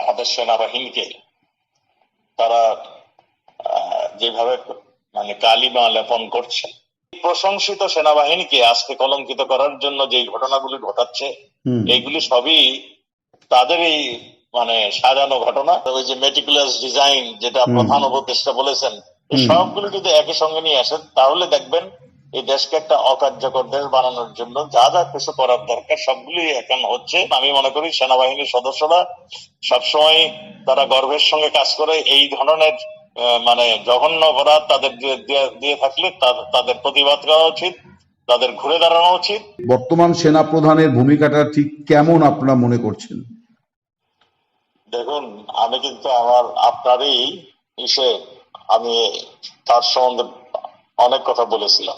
আমাদের সেনাবাহিনীকে তারা যেভাবে মানে কালিমা লেপন করছে প্রশংসিত সেনাবাহিনীকে আজকে কলঙ্কিত করার জন্য যে ঘটনাগুলি ঘটাচ্ছে এইগুলি সবই তাদেরই মানে সাজানো ঘটনা। ওই যে মেটিকুলাস ডিজাইন যেটা প্রধান উপদেষ্টা বলেছেন। সবগুলো যদি একই সঙ্গে নিয়ে আসেন তাহলে দেখবেন এই দেশকে একটা অকার্যকর দেশ বানানোর জন্য যা যা কিছু করার দরকার সবগুলি এখন হচ্ছে। আমি মনে করি সেনাবাহিনীর সদস্যরা সবসময় তারা গর্বের সঙ্গে কাজ করে। এই ধরনের মানে জঘন্য অপরাধ তাদের দিয়ে- থাকলে তাদের প্রতিবাদ করা উচিত তাদের ঘুরে দাঁড়ানো উচিত। বর্তমান সেনা প্রধানের ভূমিকাটা ঠিক কেমন আপনারা মনে করছেন? দেখুন আমি কিন্তু আমার আপনারই ইসে আমি তার সম্বন্ধে অনেক কথা বলেছিলাম।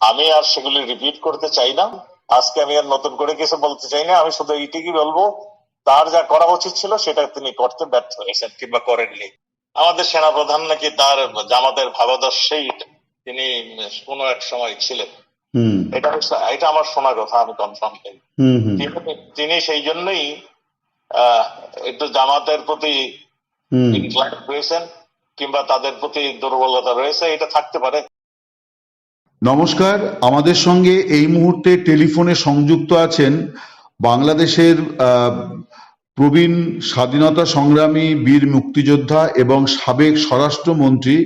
আমি আর সেগুলি রিপিট করতে চাই না। আজকে আমি আর নতুন করে কিছু বলতে চাই না। আমি শুধু এইটুকুই বলব তার যা করা উচিত ছিল সেটা তিনি করতে ব্যর্থ হয়েছেন কিংবা করেননি। আমাদের সেনাপ্রধান নাকি তার জামাতের ভাবাদর্শেই তিনি কোনো এক সময় ছিলেন। এটা এটা আমার শোনা কথা আমি কনফার্ম করি। তিনি- সেই জন্যই আহ, একটু জামাতের প্রতি ইনক্লাইন হয়েছেন কিংবা তাদের প্রতি দুর্বলতা রয়েছে এটা থাকতে পারে। নমস্কার, আমাদের সঙ্গে এই মুহূর্তে টেলিফোনে সংযুক্ত আছেন বাংলাদেশের প্রবীণ স্বাধীনতা সংগ্রামী বীর মুক্তিযোদ্ধা এবং সাবেক স্বরাষ্ট্রমন্ত্রী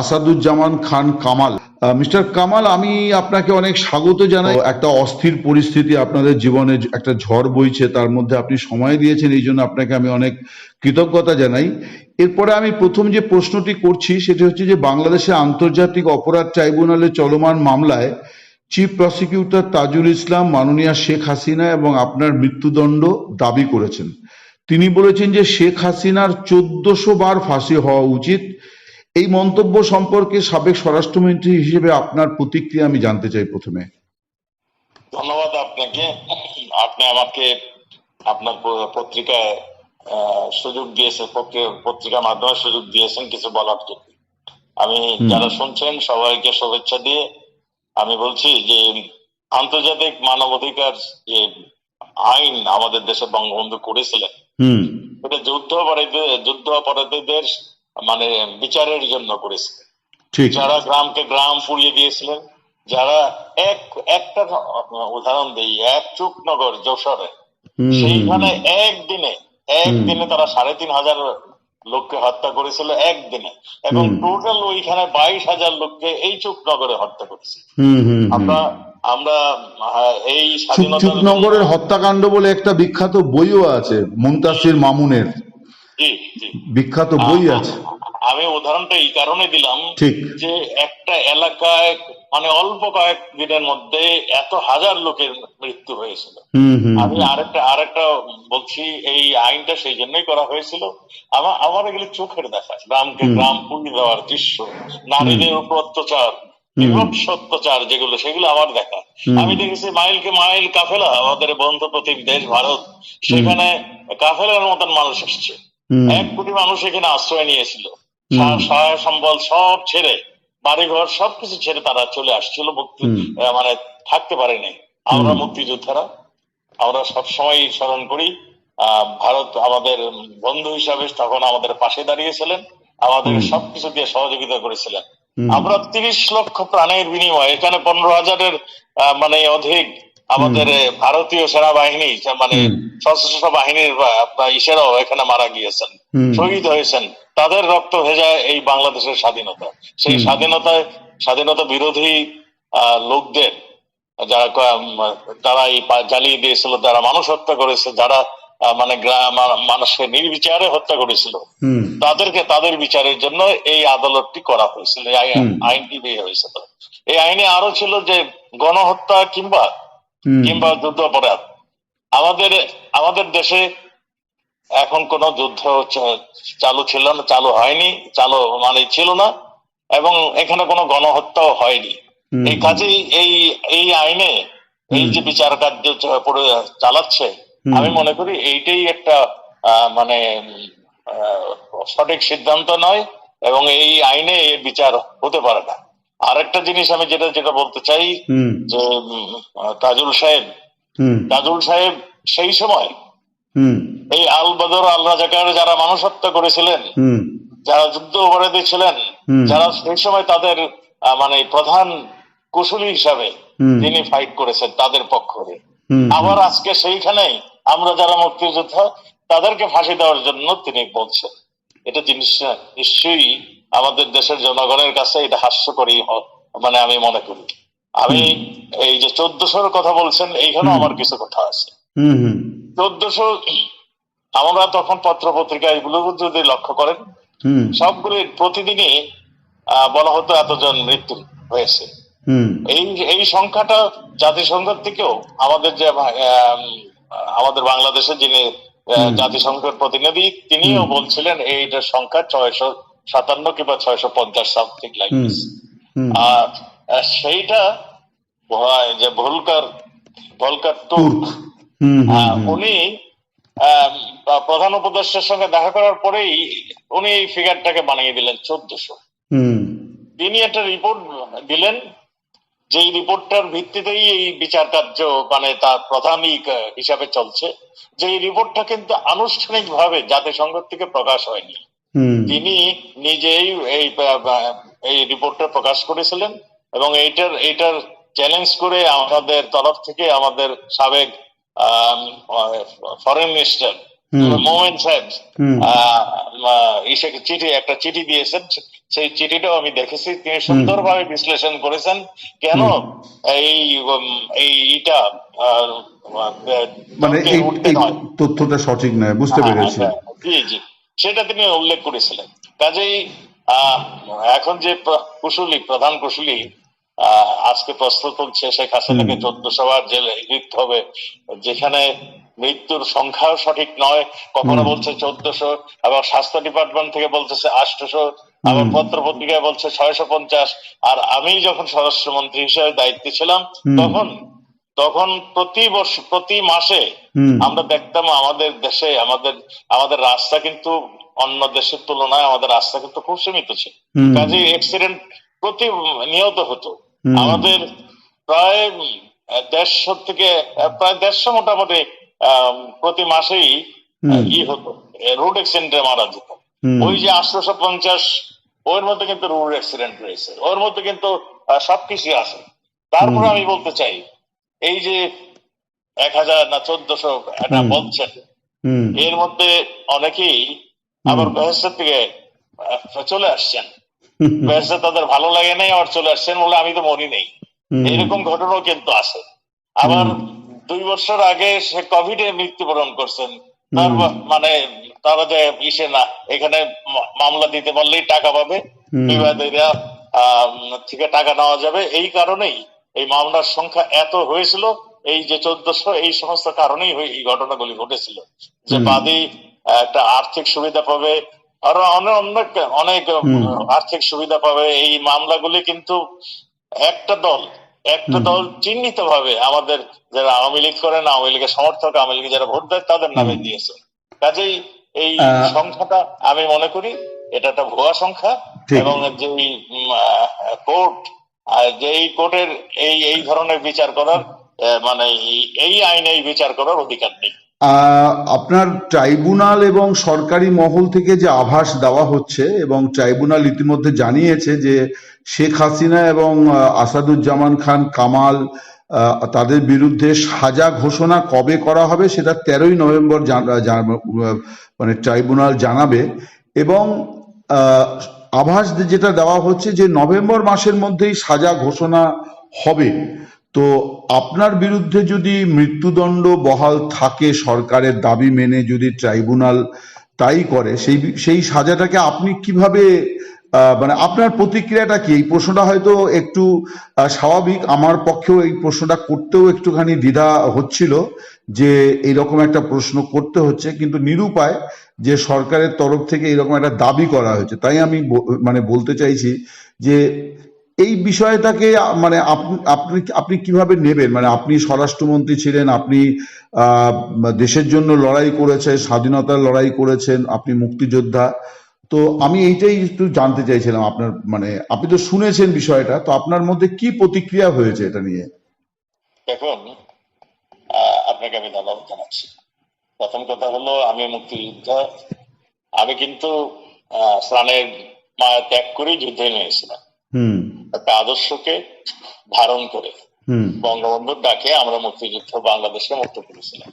আসাদুজ্জামান খান কামাল। মিস্টার কামাল, আমি আপনাকে অনেক স্বাগত জানাই। একটা অস্থির পরিস্থিতি আপনাদের জীবনে একটা ঝড় বইছে, তার মধ্যে আপনি সময় দিয়েছেন, এই জন্য আপনাকে আমি অনেক কৃতজ্ঞতা জানাই। এরপরে আমি প্রথম যে প্রশ্নটি করছি, সেটি হচ্ছে যে বাংলাদেশের আন্তর্জাতিক অপরাধ ট্রাইব্যুনালে চলমান মামলায় চিফ প্রসিকিউটর তাজুল ইসলাম, মাননীয়া শেখ হাসিনা এবং আপনার মৃত্যুদণ্ড দাবি করেছেন। তিনি বলেছেন যে শেখ হাসিনার চোদ্দশো বার ফাঁসি হওয়া উচিত। এই মন্তব্য সম্পর্কে সাবেক স্বরাষ্ট্রমন্ত্রী হিসেবে আপনার প্রতিক্রিয়া আমি জানতে চাই প্রথমে। ধন্যবাদ আপনাকে। আপনি আমাকে আপনার পত্রিকায় সুযোগ দিয়েছেন পত্রিকার মাধ্যমে সুযোগ দিয়েছেন কিছু বলার জন্য। আমি। যারা শুনছেন সবাইকে শুভেচ্ছা দিয়ে আমি বলছি যে আন্তর্জাতিক মানবাধিকার যে আইন আমাদের দেশে বঙ্গবন্ধু করেছিলেন এটা যুদ্ধ অপরাধীদের যুদ্ধ অপরাধীদের মানে বিচারের জন্য করেছিলেন। যারা গ্রামকে গ্রাম পুড়িয়ে দিয়েছিলেন যারা এক একটা উদাহরণ দিই এক চুকনগর যশোরে সেইখানে একদিনে একদিনে তারা সাড়ে তিন হাজার লোককে হত্যা করেছিল একদিনে। এবং টোটাল ওইখানে বাইশ হাজার লোককে এই চুকনগরে হত্যা করেছে। আমরা আমরা এই চুপনগরের হত্যাকাণ্ড বলে একটা বিখ্যাত বইও আছে মুমতাসির মামুনের। জি জি। বিখ্যাত বই আছে। আমি উদাহরণটা এই কারণে দিলাম ঠিক। যে একটা এলাকায় মানে অল্প কয়েক দিনের মধ্যে এত হাজার লোকের মৃত্যু হয়েছিল। আমি আরেকটা আরেকটা বলছি এই আইনটা সেই জন্যই করা হয়েছিল। আমার আমার এগুলি চোখের দেখা গ্রামকে গ্রাম পুড়িয়ে দেওয়ার দৃশ্য নারীদের উপর অত্যাচার বিভৎস অত্যাচার যেগুলো সেগুলো আমার দেখা। আমি দেখেছি মাইলকে মাইল কাফেলা আমাদের বন্ধু প্রতীক দেশ ভারত সেখানে কাফেলার মতন মানুষ এসছে হুম। এক কোটি মানুষ এখানে আশ্রয় নিয়েছিল। সহায় সম্বল সব ছেড়ে বাড়িঘর সবকিছু ছেড়ে তারা চলে আসছিল মুক্তি মানে থাকতে পারেনি। আমরা মুক্তিযোদ্ধারা আমরা সবসময় স্মরণ করি ভারত আমাদের বন্ধু হিসাবে তখন আমাদের পাশে দাঁড়িয়েছিলেন আমাদের সবকিছু দিয়ে সহযোগিতা করেছিলেন। আমরা তিরিশ লক্ষ প্রাণের বিনিময়ে এখানে পনেরো হাজারের মানে অধিক আমাদের ভারতীয় সেনাবাহিনী মানে সশস্ত্র বাহিনীর আপনার ইসেরাও এখানে মারা গিয়েছেন। শহীদ হয়েছেন। তাদের রক্ত ভেজা এই বাংলাদেশের স্বাধীনতা। সেই স্বাধীনতায় স্বাধীনতা বিরোধী লোকদের যারা তারা এই জ্বালিয়ে দিয়েছিল যারা মানুষ হত্যা করেছে যারা মানে গ্রাম মানুষকে নির্বিচারে হত্যা করেছিল তাদেরকে তাদের বিচারের জন্য এই আদালতটি করা হয়েছিল আইনটি বের হয়েছিল এই আইনে আরও ছিল যে গণহত্যা কিংবা কিংবা যুদ্ধ অপরাধ আমাদের আমাদের দেশে এখন কোন যুদ্ধ চালু ছিল না চালু হয়নি চালু মানে ছিল না এবং এখানে কোনো গণহত্যাও হয়নি। এই কাজেই এই এই আইনে এই যে বিচার কার্য চালাচ্ছে আমি মনে করি এইটাই একটা মানে সঠিক সিদ্ধান্ত নয় এবং এই আইনে এর বিচার হতে পারে না। আরেকটা জিনিস আমি যেটা যেটা বলতে চাই যে তাজুল সাহেব তাজুল সাহেব সেই সময় এই আল বদর আল রাজাকার যারা মানুষ হত্যা করেছিলেন যারা যুদ্ধ অপরাধী ছিলেন যারা সেই সময় তাদের মানে প্রধান কুশলী হিসাবে। তিনি ফাইট করেছেন তাদের পক্ষে আবার আজকে সেইখানেই আমরা যারা মুক্তিযোদ্ধা তাদেরকে ফাঁসি দেওয়ার জন্য তিনি বলছেন। এটা জিনিস নিশ্চয়ই আমাদের দেশের জনগণের কাছে এটা হাস্যকরী মানে আমি মনে করি। আমি এই যে চোদ্দশোর কথা বলছেন এইখানেও আমার কিছু কথা আছে। চোদ্দশো আমরা তখন পত্র পত্রিকা এগুলো যদি লক্ষ্য করেন সবগুলি প্রতিদিনই বলা হতো এতজন মৃত্যু হয়েছে। এই এই সংখ্যাটা জাতিসংঘ থেকেও আমাদের যে আমাদের বাংলাদেশের যিনি জাতিসংঘের প্রতিনিধি তিনিও বলছিলেন এইটার সংখ্যা ছয়শো সাতান্ন কিংবা ছয়শো পঞ্চাশ সামথিং লাইক হুম। আর সেইটা যে ভুলকার ভলকার আহ, উনি প্রধান উপদেষ্টার সঙ্গে দেখা করার পরেই উনি এই ফিগারটাকে বানিয়ে দিলেন চোদ্দশো। তিনি একটা রিপোর্ট দিলেন যে রিপোর্টটার ভিত্তিতেই এই বিচার কার্য মানে তার প্রধানিক হিসাবে চলছে যে এই রিপোর্টটা কিন্তু আনুষ্ঠানিকভাবে জাতিসংঘ থেকে প্রকাশ হয়নি। তিনি নিজেই এই এই রিপোর্টটা প্রকাশ করেছিলেন এবং এইটার এইটার চ্যালেঞ্জ করে আমাদের তরফ থেকে আমাদের সাবেক ফরেন মিনিস্টার। মোমেন সাহেব হুম। আহ, আহ, ইসে চিঠি একটা চিঠি দিয়েছেন সেই চিঠিটাও আমি দেখেছি। তিনি সুন্দরভাবে বিশ্লেষণ করেছেন। কেন এই উম, এই ইটা মানে তথ্যটা সঠিক নয় বুঝতে পেরেছি। হ্যাঁ, জি জি। সেটা তিনি উল্লেখ করেছিলেন। কাজেই আহ, এখন যে কুশলী প্রধান কুশলী আজকে প্রশ্ন তুলছে শেখ হাসিনাকে চোদ্দ সবার জেলে দিতে হবে যেখানে মৃত্যুর সংখ্যাও সঠিক নয় কখনো বলছে চোদ্দশো আবার স্বাস্থ্য ডিপার্টমেন্ট থেকে বলতেছে আটশোশো আবার পত্র পত্রিকায় বলছে ছয়শো পঞ্চাশ আর আমি যখন স্বরাষ্ট্রমন্ত্রী হিসেবে দায়িত্বে ছিলাম তখন তখন প্রতি বর্ষ প্রতি মাসে আমরা দেখতাম আমাদের দেশে আমাদের আমাদের রাস্তা কিন্তু অন্য দেশের তুলনায় আমাদের রাস্তা কিন্তু খুব সীমিত ছিল। কাজে অ্যাক্সিডেন্ট প্রতি নিহত হতো। আমাদের প্রায় দেড়শো থেকে প্রায় দেড়শো মোটামুটি প্রতি মাসেই ই হতো। রোড অ্যাক্সিডেন্টে মারা যেত। ওই যে আটশোশো পঞ্চাশ ওর মধ্যে কিন্তু রোড অ্যাক্সিডেন্ট রয়েছে। ওর মধ্যে কিন্তু সবকিছু আছে। তারপরে আমি বলতে চাই এই যে এক হাজার না চোদ্দশো এটা বলছেন এর মধ্যে অনেকেই আবার বেহেস্তের থেকে চলে আসছেন। হুম। তাদের ভালো লাগে নাই আবার চলে আসছেন বলে আমি তো মরি নেই। এরকম ঘটনাও কিন্তু আছে। আবার দুই বছর আগে সে কোভিডে মৃত্যুবরণ করছেন। তার মানে তারা যে ইসে না এখানে মামলা দিতে পারলেই টাকা পাবে বিবাদীরা থেকে টাকা নেওয়া যাবে। এই কারণেই এই মামলার সংখ্যা এত হয়েছিল এই যে চোদ্দশো এই সমস্ত কারণেই এই ঘটনাগুলি ঘটেছিল। যে। বাদী একটা আর্থিক সুবিধা পাবে আরও অনেক অনেক আর্থিক সুবিধা পাবে। এই মামলাগুলি কিন্তু একটা দল একটা দল চিহ্নিত ভাবে আমাদের যারা আওয়ামী লীগ করেন আওয়ামী লীগের সমর্থক আওয়ামী লীগে যারা ভোট দেয় তাদের নামে দিয়েছে। কাজেই এই সংখ্যাটা আমি মনে করি এটা একটা ভুয়া সংখ্যা। এবং যে কোর্ট যে এই কোর্টের এই এই ধরনের বিচার করার মানে এই- আইনে বিচার করার অধিকার নেই। আপনার ট্রাইব্যুনাল এবং সরকারি মহল থেকে যে আভাস দেওয়া হচ্ছে এবং ট্রাইব্যুনাল ইতিমধ্যে জানিয়েছে যে শেখ হাসিনা এবং আসাদুজ্জামান খান কামাল তাদের বিরুদ্ধে সাজা ঘোষণা কবে করা হবে সেটা তেরোই নভেম্বর মানে ট্রাইব্যুনাল জানাবে এবং আভাস যেটা দেওয়া হচ্ছে যে নভেম্বর মাসের মধ্যেই সাজা ঘোষণা হবে। তো আপনার বিরুদ্ধে যদি মৃত্যুদণ্ড বহাল থাকে সরকারের দাবি মেনে যদি ট্রাইব্যুনাল তাই করে, সেই সেই সাজাটাকে আপনি কীভাবে মানে আপনার প্রতিক্রিয়াটা কি? এই প্রশ্নটা হয়তো একটু স্বাভাবিক। আমার পক্ষেও এই প্রশ্নটা করতেও একটুখানি দ্বিধা হচ্ছিল যে এইরকম একটা প্রশ্ন করতে হচ্ছে। কিন্তু নিরুপায় যে সরকারের তরফ থেকে এরকম একটা দাবি করা হয়েছে, তাই আমি মানে বলতে চাইছি যে এই বিষয়টাকে মানে আপনি আপনি আপনি কীভাবে নেবেন? মানে আপনি স্বরাষ্ট্রমন্ত্রী ছিলেন আপনি আহ, দেশের জন্য লড়াই করেছেন স্বাধীনতার লড়াই করেছেন আপনি মুক্তিযোদ্ধা। তো আমি এইটাই একটু জানতে চাইছিলাম আপনার মানে আপনি তো শুনেছেন বিষয়টা তো আপনার মধ্যে কি প্রতিক্রিয়া হয়েছে এটা নিয়ে? দেখুন আপনাকে আমি ধন্যবাদ জানাচ্ছি। প্রথম কথা হলো আমি মুক্তিযোদ্ধা। আমি কিন্তু প্রাণের ত্যাগ করেই যুদ্ধে নিয়েছিলাম হুম। একটা আদর্শকে ধারণ করে বঙ্গবন্ধুর ডাকে আমরা মুক্তিযুদ্ধ বাংলাদেশকে মুক্ত করেছিলাম।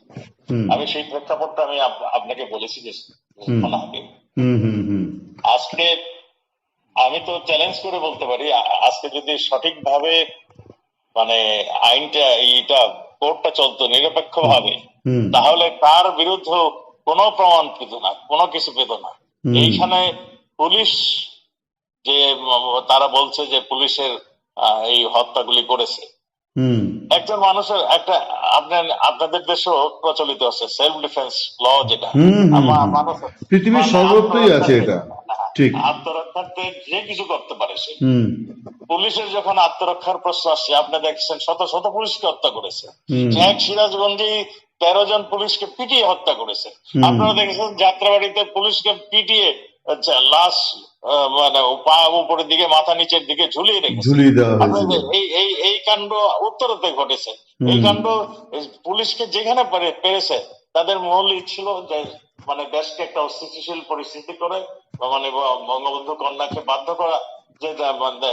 আমি সেই প্রেক্ষাপটটা আমি আপনাকে বলেছি যে আজকে আমি তো চ্যালেঞ্জ করে বলতে পারি আজকে যদি সঠিকভাবে মানে আইনটা এইটা কোর্টটা চলতো নিরপেক্ষ ভাবে তাহলে তার বিরুদ্ধে কোনো প্রমাণ পেত না কোনো কিছু পেত না। এইখানে পুলিশ যে তারা বলছে যে পুলিশের আহ, এই হত্যাগুলি করেছে। একজন মানুষের একটা আপনার আপনাদের দেশেও প্রচলিত আছে সেলফ ডিফেন্স ল যেটা। মানুষ পৃথিবীর সর্বত্রই আছে এটা। ঠিক। আত্মরক্ষার্থে যে কিছু করতে পারে সে। পুলিশের যখন আত্মরক্ষার প্রশ্ন আসছে আপনি দেখছেন শত শত পুলিশকে হত্যা করেছে। এক সিরাজগঞ্জে তেরো জন পুলিশকে পিটিয়ে হত্যা করেছে। আপনারা দেখেছেন যাত্রাবাড়িতে পুলিশকে পিটিয়ে আচ্ছা, লাশ মানে পা উপরের দিকে মাথা নিচের দিকে ঝুলিয়ে রেখেছে। ঝুলিয়ে দেওয়া এই এই এই কাণ্ড উত্তরতে ঘটেছে। এই কাণ্ড পুলিশকে যেখানে পারে পেরেছে তাদের মূল ছিল যে মানে দেশকে একটা অস্থিতিশীল পরিস্থিতি করে মানে বঙ্গবন্ধু কন্যাকে বাধ্য করা যে মানে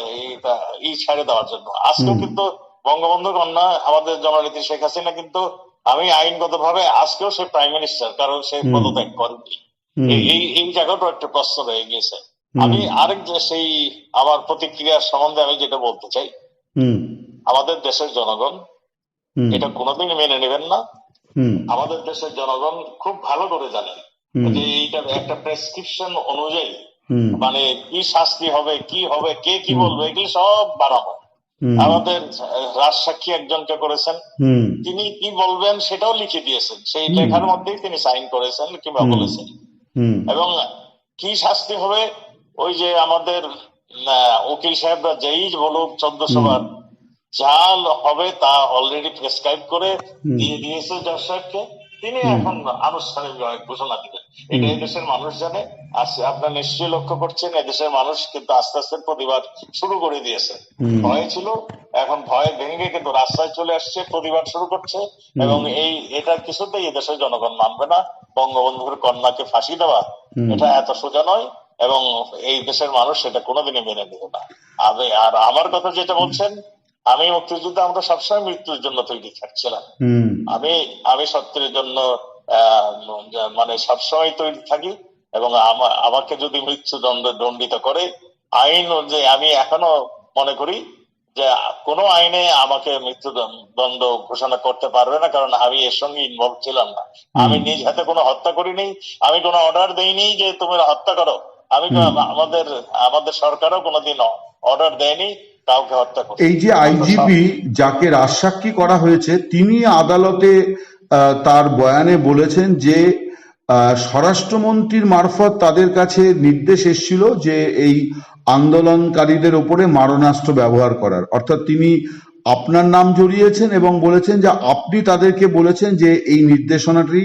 ই ছেড়ে দেওয়ার জন্য। আজকেও হুম। কিন্তু বঙ্গবন্ধু কন্যা আমাদের জননেত্রী শেখ হাসিনা কিন্তু আমি আইনগত ভাবে আজকেও সে প্রাইম মিনিস্টার কারণ সে পদত্যাগ করেনি এই এই- জায়গাটাও একটা প্রশ্ন রয়ে গিয়েছে। আমি আরেক যে সেই আমার প্রতিক্রিয়ার সম্বন্ধে আমি যেটা বলতে চাই আমাদের দেশের জনগণ এটা কোনোদিন মেনে নেবেন না। আমাদের দেশের জনগণ খুব ভালো করে জানেন যে এইটা একটা প্রেসক্রিপশন অনুযায়ী মানে কি শাস্তি হবে কি হবে কে কি বলবে এগুলি সব হুম। আমাদের রাজসাক্ষী একজনকে করেছেন তিনি কি বলবেন সেটাও লিখে দিয়েছেন। সেই লেখার মধ্যেই তিনি সাইন করেছেন কিংবা। বলেছেন। এবং কি শাস্তি হবে ওই যে আমাদের উকিল সাহেবরা যেই বলুক। বার যা হবে তা অলরেডি প্রেসক্রাইব করে দিয়ে দিয়েছে জজ সাহেবকে। তিনি এখন আনুষ্ঠানিক ঘোষণা দিবেন। এটা এদেশের মানুষ জানে। আপনারা নিশ্চয়ই লক্ষ্য করছেন এদেশের মানুষ কিন্তু আস্তে আস্তে প্রতিবাদ শুরু করে দিয়েছে। ভয় ছিল এখন ভয় ভেঙে কিন্তু রাস্তায় চলে আসছে প্রতিবাদ শুরু করছে। এবং এই এটা কিছুতেই এদেশের জনগণ মানবে না। বঙ্গবন্ধুর কন্যাকে ফাঁসি দেওয়া এটা এত সোজা নয়। এবং এই দেশের মানুষ সেটা কোনোদিনই মেনে নেবে না। আর আমার কথা যেটা বলছেন আমি মুক্তিযুদ্ধে আমরা সবসময় মৃত্যুর জন্য তৈরি থাকছিলাম। আমি আমি সত্যের জন্য মানে সবসময় তৈরি থাকি এবং আমাকে যদি মৃত্যুদণ্ড দণ্ডিত করে আইন অনুযায়ী আমি এখনও মনে করি যে কোনো আইনে আমাকে মৃত্যুদণ্ড ঘোষণা করতে পারবে না কারণ আমি এর সঙ্গে ইনভলভ ছিলাম না। আমি নিজ হাতে কোনো হত্যা করিনি আমি কোনো অর্ডার দেইনি যে তুমি হত্যা করো। আমি আমাদের আমাদের সরকারও কোনোদিন অর্ডার দেয়নি কাউকে হত্যা করতে। এই যে আইজিপি যাকে রাজসাক্ষী করা হয়েছে তিনি আদালতে তার বয়ানে বলেছেন যে স্বরাষ্ট্রমন্ত্রীর মারফত তাদের কাছে নির্দেশ এসেছিল যে এই আন্দোলনকারীদের ওপরে মারণাস্ত্র ব্যবহার করার। অর্থাৎ তিনি আপনার নাম জড়িয়েছেন এবং বলেছেন যে আপনি তাদেরকে বলেছেন যে এই নির্দেশনাটি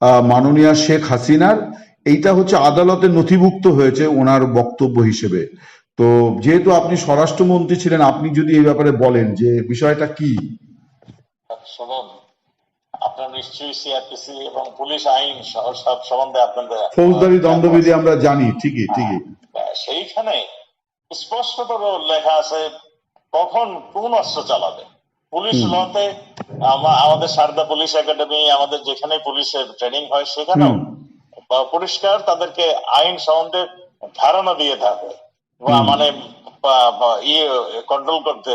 আহ, মাননীয় শেখ হাসিনার। এইটা হচ্ছে আদালতে নথিভুক্ত হয়েছে ওনার বক্তব্য হিসেবে। তো যেহেতু আপনি স্বরাষ্ট্রমন্ত্রী ছিলেন আপনি যদি এই ব্যাপারে বলেন যে বিষয়টা কি? আপনার নিশ্চয়ই সিআরপিসি এবং পুলিশ আইন সব সম্বন্ধে আপনাদের ফৌজদারি দণ্ডবিধি আমরা জানি ঠিকই ঠিকই। সেইখানে স্পষ্টত লেখা আছে কখন কোন অস্ত্র চালাবে? পুলিশ। লতে আমাদের সারদা পুলিশ একাডেমি আমাদের যেখানে পুলিশের ট্রেনিং হয় সেখানেও। বা পরিষ্কার তাদেরকে আইন সম্বন্ধে ধারণা দিয়ে থাকে। বা মানে ইয়ে কন্ট্রোল করতে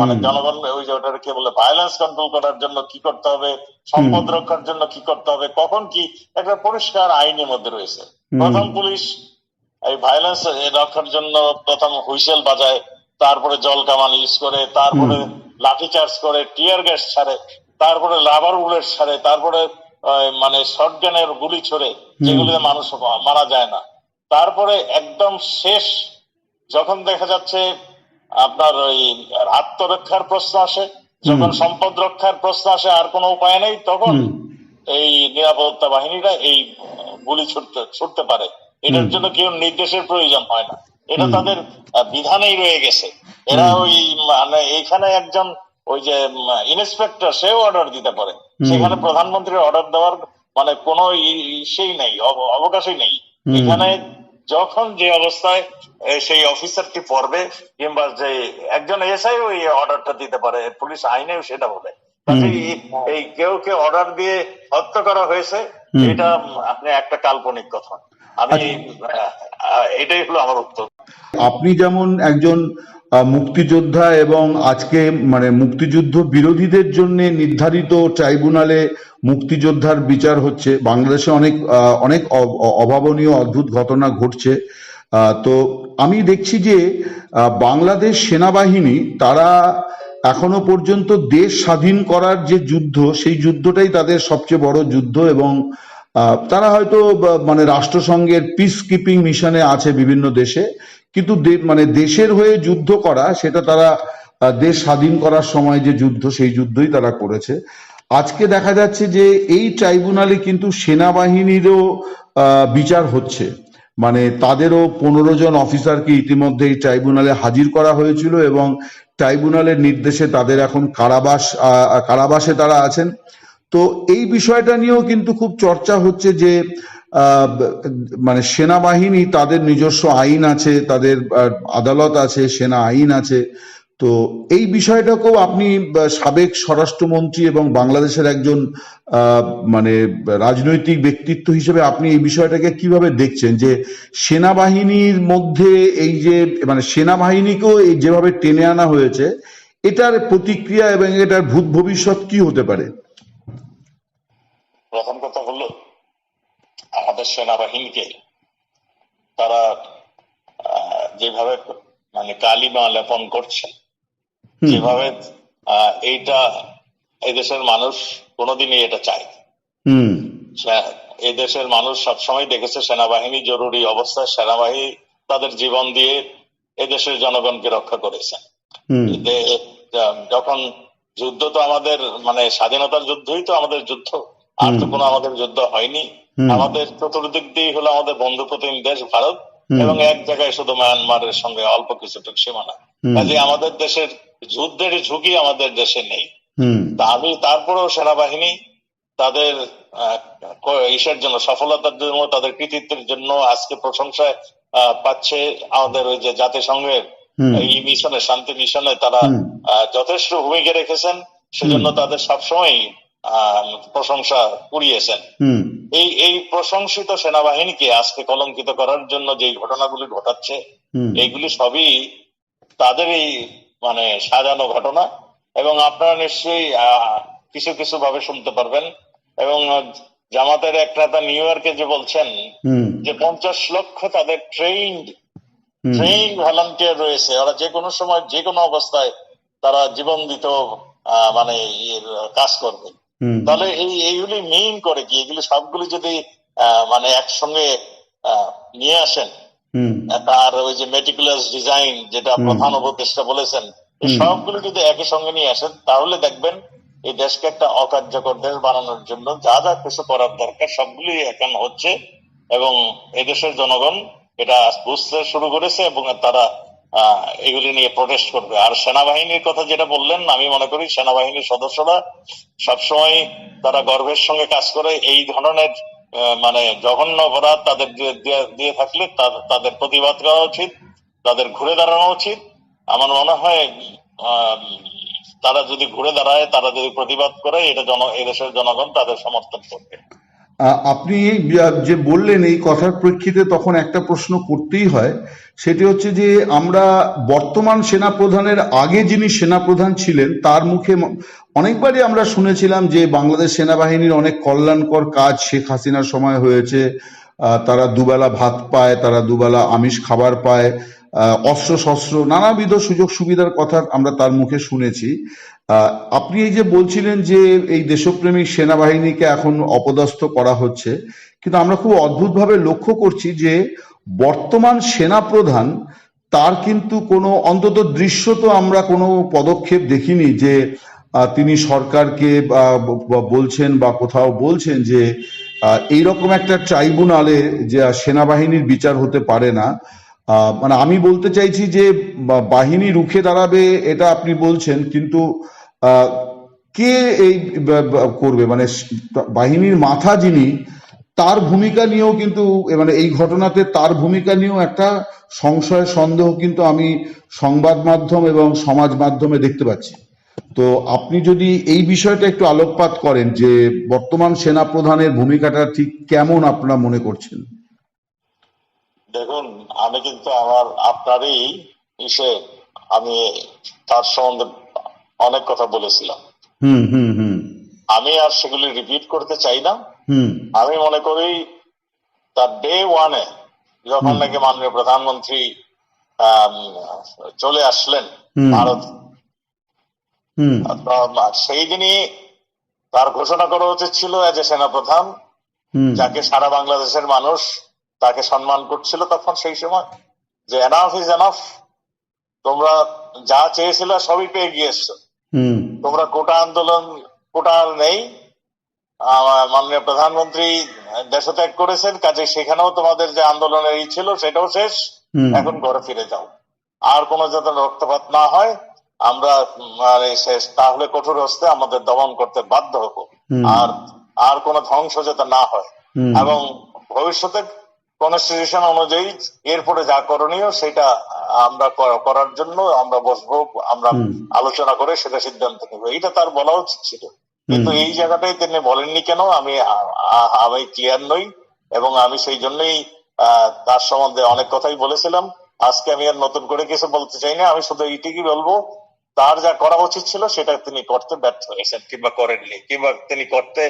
মানে জনগণ ওই যে ওটাকে বলে ভায়োলেন্স কন্ট্রোল করার জন্য কি করতে হবে সম্পদ রক্ষার জন্য কি করতে হবে কখন কি একটা পরিষ্কার আইনের মধ্যে রয়েছে। প্রথম পুলিশ এই ভায়োলেন্স রক্ষার জন্য প্রথম হুইসেল বাজায় তারপরে জল কামান ইউজ করে তারপরে লাঠি চার্জ করে টিয়ার গ্যাস ছাড়ে তারপরে লাভার বুলেট ছাড়ে তারপরে মানে শর্ট গানের গুলি ছড়ে যেগুলিতে মানুষ মারা যায় না। তারপরে একদম শেষ যখন দেখা যাচ্ছে আপনার ওই আত্মরক্ষার প্রশ্ন আসে যখন সম্পদ রক্ষার প্রশ্ন আসে আর কোনো উপায় নেই তখন এই নিরাপত্তা বাহিনীরা এই গুলি ছুটতে ছুটতে পারে। এটার জন্য কেউ নির্দেশের প্রয়োজন হয় না। এটা তাদের বিধানেই রয়ে গেছে। এরা ওই মানে এইখানে একজন ওই যে ইন্সপেক্টর সেও অর্ডার দিতে পারে। সেখানে প্রধানমন্ত্রীর অর্ডার দেওয়ার মানে কোনো সেই নেই অবকাশই নেই। এখানে যখন যে অবস্থায় সেই অফিসারটি পড়বে কিংবা যে একজন এসআই ওই অর্ডারটা দিতে পারে পুলিশ আইনেও সেটা বলে। এই কেউ কেউ অর্ডার দিয়ে হত্যা করা হয়েছে এটা আপনি একটা কাল্পনিক কথা। আমি আহ, এটাই হলো আমার উত্তর। আপনি যেমন একজন মুক্তিযোদ্ধা এবং আজকে মানে মুক্তিযুদ্ধ বিরোধীদের জন্য নির্ধারিত ট্রাইব্যুনালে মুক্তিযোদ্ধার বিচার হচ্ছে। বাংলাদেশে অনেক অনেক অভাবনীয়, অদ্ভুত ঘটনা ঘটছে। তো আমি দেখছি যে বাংলাদেশ সেনাবাহিনী তারা এখনও পর্যন্ত দেশ স্বাধীন করার যে যুদ্ধ, সেই যুদ্ধটাই তাদের সবচেয়ে বড় যুদ্ধ এবং তারা হয়তো মানে রাষ্ট্রসংঘের পিস কিপিং মিশনে আছে বিভিন্ন দেশে। কিন্তু মানে দেশের হয়ে যুদ্ধ করা, সেটা তারা দেশ স্বাধীন করার সময় যে যুদ্ধ, সেই যুদ্ধই তারা করেছে। আজকে দেখা যাচ্ছে যে এই ট্রাইব্যুনালে কিন্তু সেনাবাহিনীরও বিচার হচ্ছে। মানে তাদেরও পনেরো জন অফিসারকে ইতিমধ্যে এই ট্রাইব্যুনালে হাজির করা হয়েছিল এবং ট্রাইব্যুনালের নির্দেশে তাদের এখন কারাবাস কারাবাসে তারা আছেন। তো এই বিষয়টা নিয়েও কিন্তু খুব চর্চা হচ্ছে যে মানে সেনাবাহিনী তাদের নিজস্ব আইন আছে, তাদের আদালত আছে, সেনা আইন আছে। তো এই বিষয়টাকেও আপনি সাবেক স্বরাষ্ট্রমন্ত্রী এবং বাংলাদেশের একজন মানে রাজনৈতিক ব্যক্তিত্ব হিসেবে আপনি এই বিষয়টাকে কীভাবে দেখছেন? যে সেনাবাহিনীর মধ্যে এই যে মানে সেনাবাহিনীকেও যেভাবে টেনে আনা হয়েছে, এটার প্রতিক্রিয়া এবং এটার ভূত ভবিষ্যৎ কি হতে পারে? প্রথম কথা আমাদের সেনাবাহিনীকে তারা যেভাবে মানে কালিমা লেপন করছে যেভাবে এইটা এই দেশের মানুষ কোনোদিনই এটা চায়। না। হুম। সে- এই দেশের মানুষ সবসময় দেখেছে সেনাবাহিনী জরুরি অবস্থায় সেনাবাহিনী তাদের জীবন দিয়ে এদেশের জনগণকে রক্ষা করেছে। যখন যুদ্ধ তো আমাদের মানে স্বাধীনতার যুদ্ধই তো আমাদের যুদ্ধ। আর তো কোনো আমাদের যুদ্ধ হয়নি। আমাদের চতুর্দিক দিয়ে হলো আমাদের বন্ধু প্রতিম দেশ ভারত এবং এক জায়গায় শুধু মায়ানমারের সঙ্গে অল্প কিছুটুকু সীমানা। কাজে আমাদের দেশের যুদ্ধের ঝুঁকি আমাদের দেশে নেই। তা আমি তারপরেও সেনাবাহিনী তাদের ইসের জন্য সফলতার জন্য তাদের কৃতিত্বের জন্য আজকে প্রশংসায় আহ, পাচ্ছে আমাদের ওই যে জাতিসংঘের এই মিশনে শান্তি মিশনে তারা আহ, যথেষ্ট ভূমিকা রেখেছেন। সেজন্য তাদের সবসময় প্রশংসা কুড়িয়েছেন। এই এই প্রশংসিত সেনাবাহিনীকে আজকে কলঙ্কিত করার জন্য যে ঘটনাগুলি ঘটাচ্ছে এইগুলি সবই তাদেরই মানে সাজানো ঘটনা। এবং আপনারা নিশ্চয়ই কিছু কিছু ভাবে শুনতে পারবেন। এবং জামাতের এক নেতা নিউ ইয়র্কে যে বলছেন যে পঞ্চাশ লক্ষ তাদের ট্রেইনড। ট্রেইন ভলান্টিয়ার রয়েছে। ওরা যে কোনো সময় যে কোনো অবস্থায় তারা জীবন দিত মানে কাজ করবে। তাহলে এই এইগুলি মেইন করে কি এগুলি সবগুলি যদি মানে একসঙ্গে নিয়ে আসেন তার ওই যে মেটিকুলাস ডিজাইন যেটা। প্রধান উপদেষ্টা বলেছেন। সবগুলো যদি একই সঙ্গে নিয়ে আসেন তাহলে দেখবেন এই দেশকে একটা অকার্যকর দেশ বানানোর জন্য যা যা কিছু করার দরকার সবগুলি এখন হচ্ছে এবং এদেশের জনগণ এটা বুঝতে শুরু করেছে এবং তারা এগুলি নিয়ে প্রটেস্ট করবে। আর সেনাবাহিনীর কথা যেটা বললেন, আমি মনে করি সেনাবাহিনীর সদস্যরা সবসময় তারা গর্বের সঙ্গে কাজ করে। এই ধরনের মানে জঘন্য অপরাধ তাদের দিয়ে- থাকলে তাদের প্রতিবাদ করা উচিত, তাদের ঘুরে দাঁড়ানো উচিত। আমার মনে হয় তারা যদি ঘুরে দাঁড়ায়, তারা যদি প্রতিবাদ করে, এটা জন, এদেশের জনগণ তাদের সমর্থন করবে। আপনি যে বললেন এই কথার প্রেক্ষিতে তখন একটা প্রশ্ন করতেই হয় সেটি হচ্ছে যে আমরা বর্তমান সেনাপ্রধানের আগে যিনি সেনাপ্রধান ছিলেন, তার মুখে অনেকবারই আমরা শুনেছিলাম যে বাংলাদেশ সেনাবাহিনীর অনেক কল্যাণকর কাজ শেখ হাসিনার সময় হয়েছে। তারা দুবেলা ভাত পায়, তারা দুবেলা আমিষ খাবার পায় অস্ত্র শস্ত্র নানাবিধ সুযোগ সুবিধার কথা আমরা তার মুখে শুনেছি। আপনি এই যে বলছিলেন যে এই দেশপ্রেমিক সেনাবাহিনীকে এখন অপদস্থ করা হচ্ছে, কিন্তু আমরা খুব অদ্ভুতভাবে লক্ষ্য করছি যে বর্তমান সেনাপ্রধান তার কিন্তু কোনো অন্তত দৃশ্য তো আমরা কোনো পদক্ষেপ দেখিনি যে তিনি সরকারকে বলছেন বা কোথাও বলছেন যে আহ, এইরকম একটা ট্রাইব্যুনালে যে সেনাবাহিনীর বিচার হতে পারে না। মানে আমি বলতে চাইছি যে বাহিনী রুখে দাঁড়াবে এটা আপনি বলছেন কিন্তু কে এই করবে? মানে বাহিনীর মাথা যিনি তার ভূমিকা নিয়েও কিন্তু মানে এই ঘটনাতে তার ভূমিকা নিয়েও একটা সংশয় সন্দেহ কিন্তু আমি সংবাদ মাধ্যম এবং সমাজ মাধ্যমে দেখতে পাচ্ছি। তো আপনি যদি এই বিষয়টা একটু আলোকপাত করেন যে বর্তমান সেনা প্রধানের ভূমিকাটা ঠিক কেমন আপনারা মনে করছেন? দেখুন আমি কিন্তু আমার আপনারই ইসে আমি তার সম্বন্ধে অনেক কথা বলেছিলাম। হুম হুম হুম। আমি আর সেগুলি রিপিট করতে চাই না। আমি মনে করি তার ডে ওয়ানে যখন নাকি মাননীয় প্রধানমন্ত্রী চলে আসলেন ভারত। সেই দিনই তার ঘোষণা করা উচিত ছিল এজ এ সেনাপ্রধান যাকে সারা বাংলাদেশের মানুষ তাকে সম্মান করছিল তখন সেই সময় যে এনাফ ইজ এনাফ তোমরা যা চেয়েছিল সবই পেয়ে গিয়েছো। হুম। তোমরা কোটা আন্দোলন কোটা নেই মাননীয় প্রধানমন্ত্রী দেশত্যাগ করেছেন কাজে সেখানেও তোমাদের যে আন্দোলনের ই ছিল সেটাও শেষ। এখন ঘরে ফিরে যাও। আর কোনো যাতে রক্তপাত না হয় আমরা শেষ তাহলে কঠোর হস্তে আমাদের দমন করতে বাধ্য হব। আর আর কোনো ধ্বংস যাতে না হয়। এবং ভবিষ্যতে কনস্টিটিউশন অনুযায়ী এরপরে যা করণীয় সেটা আমরা করার জন্য আমরা বসবো আমরা আলোচনা করে সেটা সিদ্ধান্ত নেব। এটা তার বলা উচিত ছিল। কিন্তু এই জায়গাটাই তিনি বলেননি কেন? আমি আমি ক্লিয়ার নই এবং আমি সেই জন্যই তার সম্বন্ধে অনেক কথাই বলেছিলাম। আজকে আমি আর নতুন করে কিছু বলতে চাই না। আমি শুধু এইটুকুই বলব তার যা করা উচিত ছিল সেটা তিনি করতে ব্যর্থ হয়েছেন কিংবা করেননি কিংবা তিনি করতে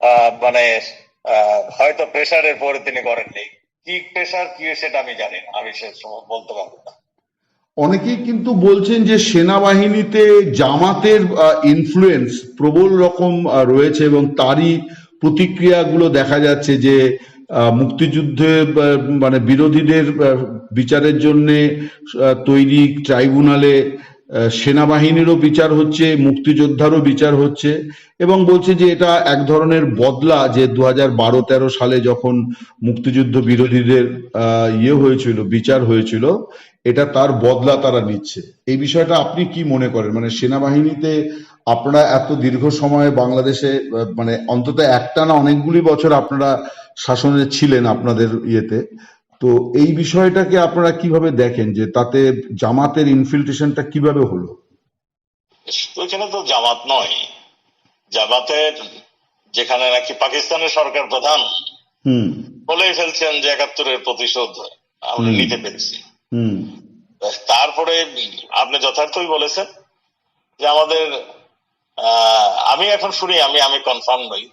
আহ, মানে আহ, হয়তো প্রেশারের পরে তিনি করেননি। কি প্রেশার কি সেটা আমি জানি না। আমি সে বলতে পারব না। অনেকেই কিন্তু বলছেন যে সেনাবাহিনীতে জামাতের ইনফ্লুয়েন্স প্রবল রকম রয়েছে এবং তারই প্রতিক্রিয়াগুলো দেখা যাচ্ছে যে মুক্তিযুদ্ধে মানে বিরোধীদের বিচারের জন্য তৈরি ট্রাইব্যুনালে সেনাবাহিনীরও বিচার হচ্ছে, মুক্তিযোদ্ধারও বিচার হচ্ছে এবং বলছে যে এটা এক ধরনের বদলা যে দু হাজার বারো তেরো সালে যখন মুক্তিযুদ্ধ বিরোধীদের ইয়ে হয়েছিল, বিচার হয়েছিল এটা তার বদলা তারা নিচ্ছে। এই বিষয়টা আপনি কি মনে করেন? মানে সেনাবাহিনীতে আপনারা এত দীর্ঘ সময় বাংলাদেশে মানে অন্তত একটা না অনেকগুলি বছর আপনারা শাসনে ছিলেন আপনাদের ইয়েতে। তো এই বিষয়টাকে আপনারা কীভাবে দেখেন যে তাতে জামাতের ইনফিল্ট্রেশনটা কীভাবে হলো? ওইখানে তো জামাত নয়। জামাতের যেখানে নাকি পাকিস্তানের সরকার প্রধান হুম। বলেই ফেলছেন যে একাত্তরের প্রতিশোধ আমরা নিতে পেরেছি। তারপরে আপনি যথার্থই বলেছেন যে আমাদের আমি এখন শুনি আমি আমি কনফার্ম নই।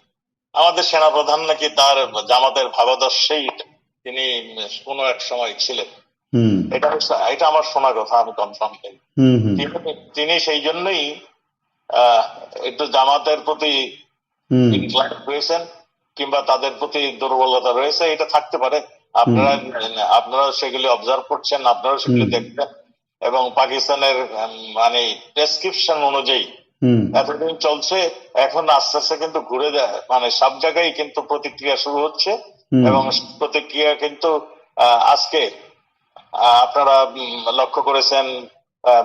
আমাদের সেনাপ্রধান নাকি তার জামাতের ভাবাদর্শেই তিনি কোনো এক সময় ছিলেন। এটা এটা আমার শোনা কথা আমি কনফার্ম নই তিনি- সেই জন্যই আহ, একটু জামাতের প্রতি ইনক্লাইন হয়েছেন কিংবা তাদের প্রতি দুর্বলতা রয়েছে এটা থাকতে পারে। আপনারা আপনারা সেগুলি অবজার্ভ করছেন আপনারা সেগুলি দেখবেন এবং পাকিস্তানের মানে ডেসক্রিপশন অনুযায়ী এতদিন চলছে এখন আস্তে আস্তে কিন্তু ঘুরে মানে সব জায়গায় কিন্তু প্রতিক্রিয়া শুরু হচ্ছে এবং প্রতিক্রিয়া কিন্তু আজকে আপনারা লক্ষ্য করেছেন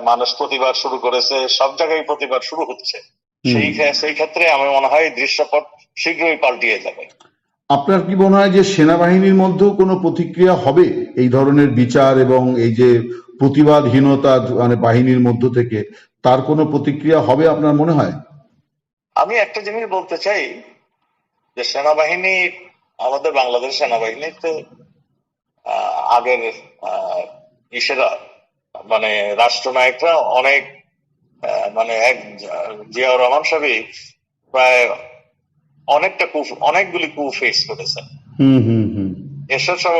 মানুষ প্রতিবাদ শুরু করেছে সব জায়গায় প্রতিবাদ শুরু হচ্ছে। সেই সেই ক্ষেত্রে আমার মনে হয় দৃশ্যপট শীঘ্রই পাল্টিয়ে যাবে। আপনার কি মনে হয় যে সেনাবাহিনীর মধ্যেও কোনো প্রতিক্রিয়া হবে এই ধরনের বিচার এবং এই যে প্রতিবাদহীনতা মানে বাহিনীর মধ্য থেকে? তার কোনো প্রতিক্রিয়া হবে আপনার মনে হয়? আমি একটা জিনিস বলতে চাই যে সেনাবাহিনী আমাদের বাংলাদেশ সেনাবাহিনীতে আহ, আগের ইসেরা মানে রাষ্ট্রনায়করা অনেক মানে এক জিয়াউর রহমান সাহেব প্রায় অনেকটা কু অনেকগুলি কু ফেস করেছেন। এসব সব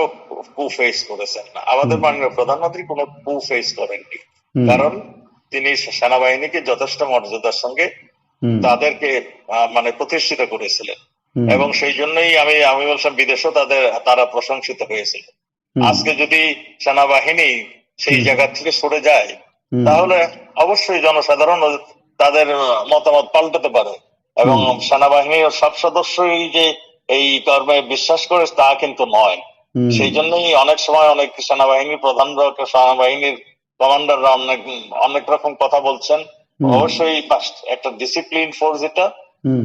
কু ফেস করেছেন আমাদের মাননীয় প্রধানমন্ত্রী কোনো কু ফেস করেননি। কারণ তিনি সেনাবাহিনীকে যথেষ্ট মর্যাদার সঙ্গে তাদেরকে মানে প্রতিষ্ঠিত করেছিলেন। এবং সেই জন্যই আমি আমি বলছিলাম বিদেশেও তাদের তারা প্রশংসিত হয়েছিল। আজকে যদি সেনাবাহিনী সেই জায়গা থেকে সরে যায় তাহলে অবশ্যই জনসাধারণ তাদের মতামত পাল্টাতে পারে। এবং সেনাবাহিনীর সব সদস্যই যে এই কর্মে বিশ্বাস করে তা কিন্তু নয়। সেই জন্যই অনেক সময় অনেক সেনাবাহিনীর প্রধানরা সেনাবাহিনীর কমান্ডাররা অনেক অনেক রকম কথা বলছেন। অবশ্যই একটা ডিসিপ্লিন ফোর্স এটা।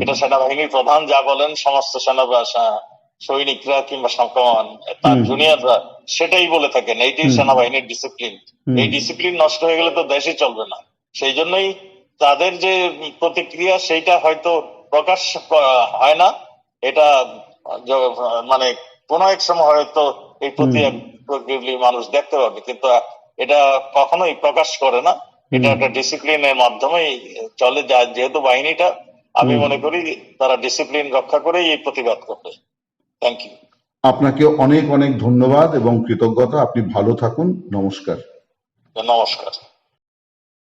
এটা সেনাবাহিনীর প্রধান যা বলেন সমস্ত সেনা সা- সৈনিকরা কিংবা কমান তার। জুনিয়ররা সেটাই বলে থাকেন। এইটাই সেনাবাহিনীর ডিসিপ্লিন এই ডিসিপ্লিন নষ্ট হয়ে গেলে তো দেশই চলবে না। সেই জন্যই তাদের যে প্রতিক্রিয়া সেইটা হয়তো প্রকাশ হয় না। এটা মানে কোন এক সময় হয়তো এই প্রতিক্রিয়া মানুষ দেখতে পাবে কিন্তু এটা কখনোই প্রকাশ করে না। এটা একটা ডিসিপ্লিনের মাধ্যমেই চলে যা- যেহেতু বাহিনীটা আমি মনে করি তারা ডিসিপ্লিন রক্ষা করেই এই প্রতিবাদ করবে। থ্যাংক ইউ আপনাকে অনেক অনেক ধন্যবাদ এবং কৃতজ্ঞতা। আপনি ভালো থাকুন। নমস্কার। নমস্কার।